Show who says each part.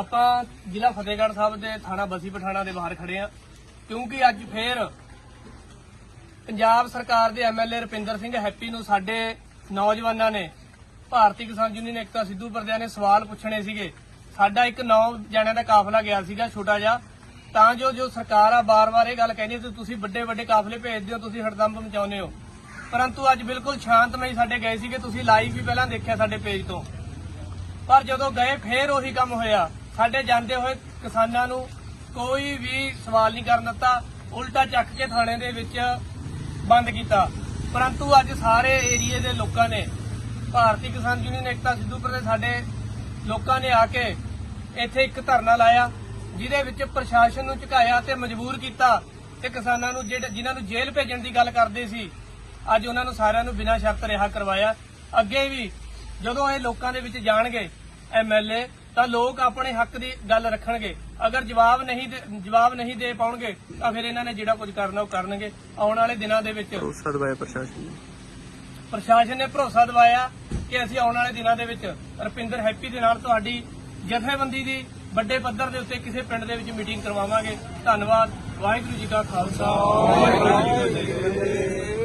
Speaker 1: ਆਪਾਂ ਜ਼ਿਲ੍ਹਾ ਫਤਿਹਗੜ੍ਹ ਸਾਹਿਬ ਦੇ ਥਾਣਾ ਬਸੀ ਪਠਾਣਾ ਦੇ ਬਾਹਰ ਖੜੇ ਆ। ਕਿਉਂਕਿ ਅੱਜ ਫੇਰ ਪੰਜਾਬ ਸਰਕਾਰ ਦੇ ਐਮਐਲਏ ਰੁਪਿੰਦਰ ਸਿੰਘ ਹੈਪੀ ਨੂੰ ਸਾਡੇ ਨੌਜਵਾਨਾਂ ਨੇ, ਭਾਰਤੀ ਕਿਸਾਨ ਯੂਨੀਅਨ ਏਕਤਾ ਸਿੱਧੂਪੁਰਦਿਆਂ ਨੇ ਸਵਾਲ ਪੁੱਛਣੇ ਸੀਗੇ। ਸਾਡਾ ਇੱਕ ਨੌ ਜਣਿਆਂ ਦਾ ਕਾਫਲਾ ਗਿਆ ਸੀਗਾ ਛੋਟਾ ਜਿਹਾ। ਤਾਂ ਜੋ ਜੋ ਸਰਕਾਰ ਆ, ਬਾਰ-ਬਾਰ ਇਹ ਗੱਲ ਕਹਿੰਦੀ ਹੈ ਤੁਸੀਂ ਵੱਡੇ ਵੱਡੇ ਕਾਫਲੇ ਭੇਜਦੇ ਹੋ, ਤੁਸੀਂ ਹੜਦੰਬ ਮਚਾਉਂਦੇ ਹੋ। ਪਰੰਤੂ ਅੱਜ ਬਿਲਕੁਲ ਸ਼ਾਂਤਮਈ ਸਾਡੇ ਗਏ ਸੀਗੇ, ਤੁਸੀਂ ਲਾਈਵ ਵੀ ਪਹਿਲਾਂ ਦੇਖਿਆ ਸਾਡੇ ਪੇਜ ਤੋਂ। ਪਰ ਜਦੋਂ ਗਏ, ਫੇਰ ਉਹੀ ਕੰਮ ਹੋਇਆ। ਸਾਡੇ ਜਾਂਦੇ ਹੋਏ ਕਿਸਾਨਾਂ ਨੂੰ ਕੋਈ ਵੀ ਸਵਾਲ ਨਹੀਂ ਕਰਨ ਦਿੱਤਾ, ਉਲਟਾ ਚੱਕ ਕੇ ਥਾਣੇ ਦੇ ਵਿੱਚ ਬੰਦ ਕੀਤਾ। ਪਰੰਤੂ ਅੱਜ ਸਾਰੇ ਏਰੀਏ ਦੇ ਲੋਕਾਂ ਨੇ, ਭਾਰਤੀ ਕਿਸਾਨ ਯੂਨੀਅਨ, ਏਕਤਾ ਸਿੱਧੂਪੁਰ ਦੇ ਸਾਡੇ ਲੋਕਾਂ ਨੇ ਆ ਕੇ ਇੱਥੇ ਇੱਕ ਧਰਨਾ ਲਾਇਆ, ਜਿਹਦੇ ਵਿੱਚ ਪ੍ਰਸ਼ਾਸਨ ਨੂੰ ਝੁਕਾਇਆ ਤੇ ਮਜਬੂਰ ਕੀਤਾ ਤੇ ਕਿਸਾਨਾਂ ਨੂੰ ਜਿਹੜੇ ਜਿਨ੍ਹਾਂ ਨੂੰ ਜੇਲ੍ਹ ਭੇਜਣ ਦੀ ਗੱਲ ਕਰਦੇ ਸੀ, ਅੱਜ ਉਹਨਾਂ ਨੂੰ ਸਾਰਿਆਂ ਨੂੰ ਬਿਨਾਂ ਸ਼ਰਤ ਰਿਹਾ ਕਰਵਾਇਆ। ਅੱਗੇ ਵੀ ਜਦੋਂ ਇਹ ਲੋਕਾਂ ਦੇ ਵਿੱਚ ਜਾਣਗੇ ਐਮਐਲਏ ਤਾਂ ਲੋਕ ਆਪਣੇ ਹੱਕ ਦੀ ਗੱਲ ਰੱਖਣਗੇ। ਅਗਰ ਜਵਾਬ ਨਹੀਂ ਜਵਾਬ ਨਹੀਂ ਦੇ ਪਾਉਣਗੇ ਤਾਂ ਫਿਰ ਇਹਨਾਂ ਨੇ ਜਿਹੜਾ ਕੁਝ ਕਰਨਾ ਉਹ ਕਰਨਗੇ। ਆਉਣ ਵਾਲੇ ਦਿਨਾਂ ਦੇ ਵਿੱਚ
Speaker 2: ਭਰੋਸਾ ਦਵਾਇਆ ਪ੍ਰਸ਼ਾਸਨ ਨੇ।
Speaker 1: ਪ੍ਰਸ਼ਾਸਨ ਨੇ ਭਰੋਸਾ ਦਿਵਾਇਆ ਕਿ ਅਸੀਂ ਆਉਣ ਵਾਲੇ ਦਿਨਾਂ ਦੇ ਵਿੱਚ ਰੁਪਿੰਦਰ ਹੈਪੀ ਦੇ ਨਾਲ ਤੁਹਾਡੀ ਜਥੇਬੰਦੀ ਦੀ ਵੱਡੇ ਪੱਧਰ ਦੇ ਉੱਤੇ ਕਿਸੇ ਪਿੰਡ ਦੇ ਵਿੱਚ ਮੀਟਿੰਗ ਕਰਵਾਵਾਂਗੇ। ਧੰਨਵਾਦ। ਵਾਹਿਗੁਰੂ ਜੀ ਕਾ ਖਾਲਸਾ। ਵਾਹਿਗੁਰੂ ਜੀ ਕੀ ਫਤਿਹ।